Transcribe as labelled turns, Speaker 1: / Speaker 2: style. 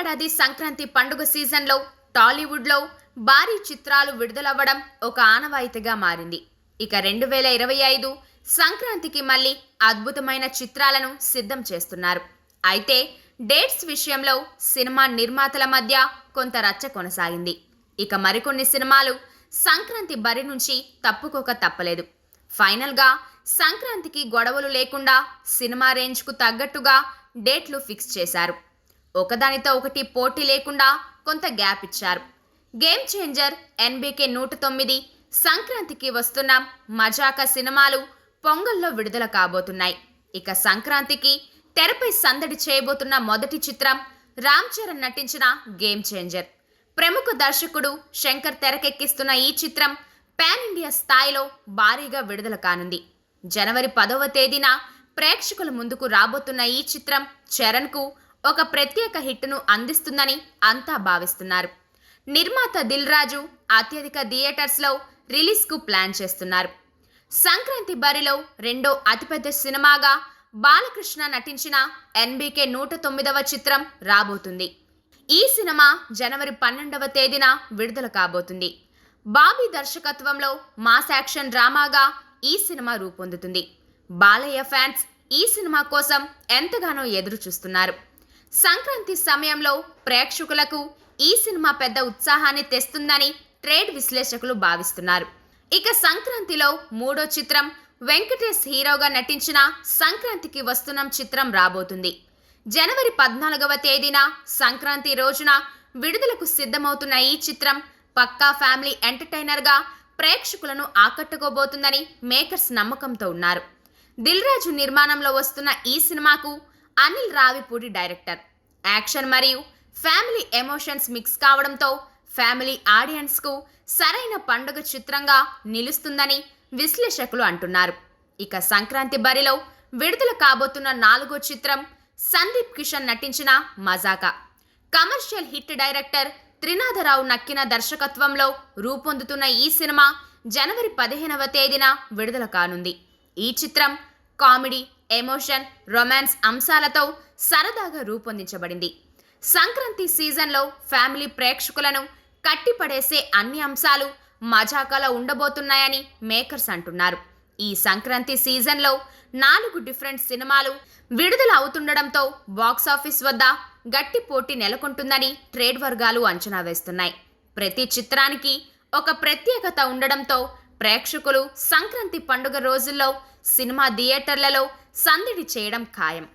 Speaker 1: ఏడాది సంక్రాంతి పండుగ సీజన్లో టాలీవుడ్లో భారీ చిత్రాలు విడుదలవ్వడం ఒక ఆనవాయితీగా మారింది. ఇక రెండు వేల ఇరవై ఐదు సంక్రాంతికి మళ్ళీ అద్భుతమైన చిత్రాలను సిద్ధం చేస్తున్నారు. అయితే డేట్స్ విషయంలో సినిమా నిర్మాతల మధ్య కొంత రచ్చ కొనసాగింది. ఇక మరికొన్ని సినిమాలు సంక్రాంతి బరి నుంచి తప్పుకోక తప్పలేదు. ఫైనల్గా సంక్రాంతికి గొడవలు లేకుండా సినిమా రేంజ్కు తగ్గట్టుగా డేట్లు ఫిక్స్ చేశారు. ఒకదానితో ఒకటి పోటీ లేకుండా కొంత గ్యాప్ ఇచ్చారు. గేమ్ చేంజర్ ఎన్బీకే నూట తొమ్మిది సంక్రాంతికి వస్తున్న మజాక సినిమాలు పొంగల్లో విడుదల కాబోతున్నాయి. ఇక సంక్రాంతికి తెరపై సందడి చేయబోతున్న మొదటి చిత్రం రామ్ చరణ్ నటించిన గేమ్ చేంజర్. ప్రముఖ దర్శకుడు శంకర్ తెరకెక్కిస్తున్న ఈ చిత్రం పాన్ ఇండియా స్థాయిలో భారీగా విడుదల కానుంది. జనవరి పదవ తేదీన ప్రేక్షకుల ముందుకు రాబోతున్న ఈ చిత్రం చరణ్కు ఒక ప్రత్యేక హిట్ను అందిస్తుందని అంతా భావిస్తున్నారు. నిర్మాత దిల్ రాజు అత్యధిక థియేటర్స్లో రిలీజ్కు ప్లాన్ చేస్తున్నారు. సంక్రాంతి బరిలో రెండో అతిపెద్ద సినిమాగా బాలకృష్ణ నటించిన ఎన్బీకే నూట తొమ్మిదవ చిత్రం రాబోతుంది. ఈ సినిమా జనవరి పన్నెండవ తేదీన విడుదల కాబోతుంది. బాబీ దర్శకత్వంలో మాస్ యాక్షన్ డ్రామాగా ఈ సినిమా రూపొందుతుంది. బాలయ్య ఫ్యాన్స్ ఈ సినిమా కోసం ఎంతగానో ఎదురు చూస్తున్నారు సంక్రాంతి సమయంలో ప్రేక్షకులకు ఈ సినిమా పెద్ద ఉత్సాహాన్ని తెస్తుందని ట్రేడ్ విశ్లేషకులు భావిస్తున్నారు. ఇక సంక్రాంతిలో మూడో చిత్రం వెంకటేష్ హీరోగా నటించిన సంక్రాంతికి వస్తున్న చిత్రం రాబోతుంది. జనవరి పద్నాలుగవ తేదీన సంక్రాంతి రోజున విడుదలకు సిద్ధమవుతున్న ఈ చిత్రం పక్కా ఫ్యామిలీ ఎంటర్టైనర్గా ప్రేక్షకులను ఆకట్టుకోబోతుందని మేకర్స్ నమ్మకంతో ఉన్నారు. దిల్ రాజు నిర్మాణంలో వస్తున్న ఈ సినిమాకు అనిల్ రావిపూడి డైరెక్టర్. యాక్షన్ మరియు ఫ్యామిలీ ఎమోషన్స్ మిక్స్ కావడంతో ఫ్యామిలీ ఆడియన్స్కు సరైన పండుగ చిత్రంగా నిలుస్తుందని విశ్లేషకులు అంటున్నారు. ఇక సంక్రాంతి బరిలో విడుదల కాబోతున్న నాలుగో చిత్రం సందీప్ కిషన్ నటించిన Mazaka. Commercial hit director Trinadharao Nakkina దర్శకత్వంలో రూపొందుతున్న ఈ సినిమా జనవరి పదిహేనవ తేదీన విడుదల కానుంది. ఈ చిత్రం కామెడీ ఎమోషన్ రొమాన్స్ అంశాలతో సరదాగా రూపొందించబడింది. సంక్రాంతి సీజన్లో ఫ్యామిలీ ప్రేక్షకులను కట్టిపడేసే అన్ని అంశాలు మజాకాలో ఉండబోతున్నాయని మేకర్స్ అంటున్నారు. ఈ సంక్రాంతి సీజన్లో నాలుగు డిఫరెంట్ సినిమాలు విడుదల అవుతుండడంతో బాక్సాఫీస్ వద్ద గట్టి పోటీ నెలకొంటుందని ట్రేడ్ వర్గాలు అంచనా వేస్తున్నాయి. ప్రతి చిత్రానికి ఒక ప్రత్యేకత ఉండడంతో ప్రేక్షకులు సంక్రాంతి పండుగ రోజుల్లో సినిమా థియేటర్లలో సందడి చేయడం ఖాయం.